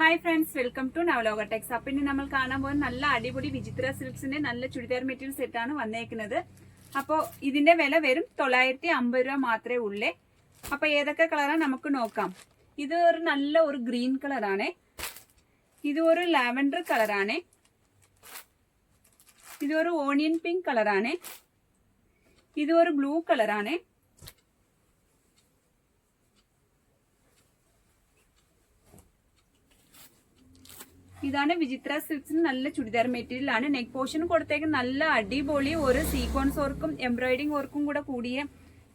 Hi friends welcome to Navaloka techs അപ്പൊ ഇനി നമ്മൾ കാണാൻ പോകുന്ന നല്ല അടിപൊളി വിചിത്ര സിൽക്സിന്റെ നല്ല ചുരിദാർ മെറ്റീരിയൽ സെറ്റ് ആണ് വന്നേക്കുന്നത്. അപ്പോ ഇതിന്റെ വില വരും തൊള്ളായിരത്തി അമ്പത് രൂപ മാത്രമേ ഉള്ളേ. അപ്പൊ ഏതൊക്കെ കളറാണ് നമുക്ക് നോക്കാം. ഇത് ഒരു നല്ല ഒരു ഗ്രീൻ കളറാണ് ഇത് ഒരു ലാവൻഡർ കളറാണ് ഇത് ഒരു ഓണിയൻ പിങ്ക് കളറാണ് ഇത് ഒരു ബ്ലൂ കളറാണ് ഇതാണ് വിചിത്ര സിൽക്സിന് നല്ല ചുരിദാർ മെറ്റീരിയൽ ആണ്. നെക്ക് പോർഷൻ കൊടുത്തേക്ക് നല്ല അടിപൊളി ഒരു സീക്വൻസ് വർക്കും എംബ്രോയിഡിംഗ് വർക്കും കൂടെ കൂടിയ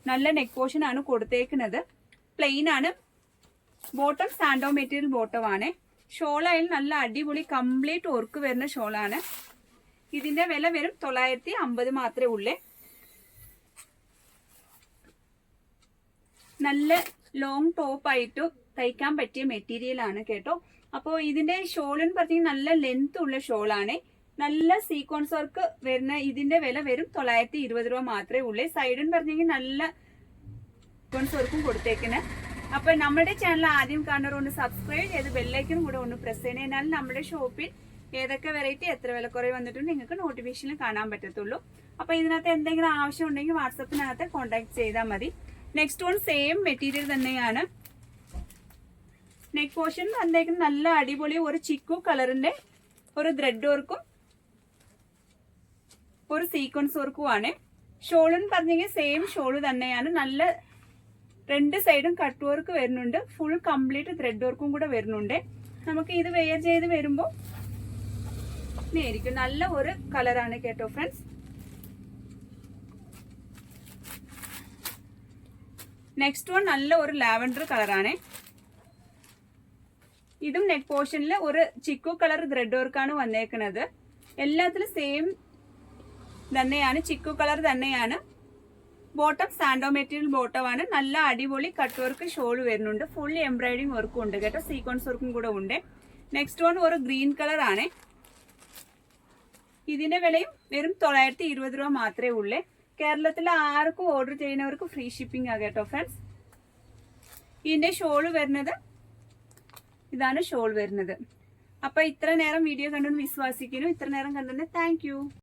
നല്ല നെക്ക് പോർഷൻ ആണ് കൊടുത്തേക്കുന്നത്. പ്ലെയിൻ ആണ്. ബോട്ടം സാൻഡോ മെറ്റീരിയൽ ബോട്ടം ആണ്. ഷോളായാലും നല്ല അടിപൊളി കംപ്ലീറ്റ് വർക്ക് വരുന്ന ഷോളാണ് ഇതിന്റെ വില വരും തൊള്ളായിരത്തി അമ്പത് മാത്രമേ ഉള്ളേ. നല്ല ലോങ് ടോപ്പ് ആയിട്ട് തയ്ക്കാൻ പറ്റിയ മെറ്റീരിയൽ ആണ് കേട്ടോ. അപ്പോൾ ഇതിന്റെ ഷോൾ എന്ന് പറഞ്ഞാൽ നല്ല ലെങ്ത് ഉള്ള ഷോളാണ് നല്ല സീക്വൻസ് വർക്ക് വരുന്ന ഇതിന്റെ വില വരും തൊള്ളായിരത്തി ഇരുപത് രൂപ മാത്രമേ ഉള്ളൂ. സൈഡ് എന്ന് പറഞ്ഞെങ്കിൽ നല്ല സീക്വൻസ് വർക്കും കൊടുത്തേക്കുന്നത് അപ്പൊ നമ്മുടെ ചാനൽ ആദ്യം കാണുന്നവർ ഒന്ന് സബ്സ്ക്രൈബ് ചെയ്ത് ബെല്ലൈക്കനും കൂടെ ഒന്ന് പ്രസ് ചെയ്യുന്നതിനാൽ നമ്മുടെ ഷോപ്പിൽ ഏതൊക്കെ വെറൈറ്റി എത്ര വിലക്കുറവ് വന്നിട്ടുണ്ട് നിങ്ങൾക്ക് നോട്ടിഫിക്കേഷനിൽ കാണാൻ പറ്റത്തുള്ളൂ. അപ്പൊ ഇതിനകത്ത് എന്തെങ്കിലും ആവശ്യം ഉണ്ടെങ്കിൽ വാട്സപ്പിനകത്ത് കോൺടാക്ട് ചെയ്താൽ മതി. നെക്സ്റ്റ് വൺ സെയിം മെറ്റീരിയൽ തന്നെയാണ്. നെക്ക് പോർഷൻ വന്നേക്കുന്ന നല്ല അടിപൊളി ഒരു ചിക്കു കളറിന്റെ ഒരു ത്രെഡ് വർക്കും ഒരു സീക്വൻസ് വർക്കും ആണ്. ഷോളെന്ന് പറഞ്ഞെങ്കിൽ സെയിം ഷോൾ തന്നെയാണ്. നല്ല രണ്ട് സൈഡും കട്ട് വർക്ക് വരുന്നുണ്ട്. ഫുൾ കംപ്ലീറ്റ് ത്രെഡ് വർക്കും കൂടെ വരുന്നുണ്ട്. നമുക്ക് ഇത് വെയർ ചെയ്ത് വരുമ്പോൾ ഇതായിരിക്കും നല്ല ഒരു കളറാണ് കേട്ടോ ഫ്രണ്ട്സ് നെക്സ്റ്റ് വൺ നല്ല ഒരു ലാവൻഡർ കളറാണ് ഇതും നെക്ക് പോർഷനിൽ ഒരു ചിക്കു കളർ ത്രെഡ് വർക്കാണ് വന്നേക്കുന്നത് എല്ലാത്തിലും സെയിം തന്നെയാണ് ചിക്കു കളർ തന്നെയാണ്. ബോട്ടം സാൻഡോ മെറ്റീരിയൽ ബോട്ടം ആണ്. നല്ല അടിപൊളി കട്ട് വർക്ക് ഷോൾ വരുന്നുണ്ട്. ഫുൾ എംബ്രോയിഡിങ് വർക്കും ഉണ്ട് കേട്ടോ. സീക്വൻസ് വർക്കും കൂടെ ഉണ്ട്. നെക്സ്റ്റ് വൺ ഒരു ഗ്രീൻ കളർ ആണ്. ഇതിന്റെ വിലയും വെറും തൊള്ളായിരത്തി ഇരുപത് രൂപ മാത്രമേ ഉള്ളൂ. കേരളത്തിൽ ആർക്കും ഓർഡർ ചെയ്യുന്നവർക്ക് ഫ്രീ ഷിപ്പിംഗ് ആ കേട്ടോ ഫ്രണ്ട്സ് ഇതിന്റെ ഷോൾ വരുന്നത് ഇതാണ് ഷോൾ വരുന്നത്. അപ്പൊ ഇത്ര നേരം വീഡിയോ കണ്ടുകൊണ്ട് വിശ്വാസിക്കുന്നു. ഇത്ര നേരം കണ്ടെന്ന് താങ്ക്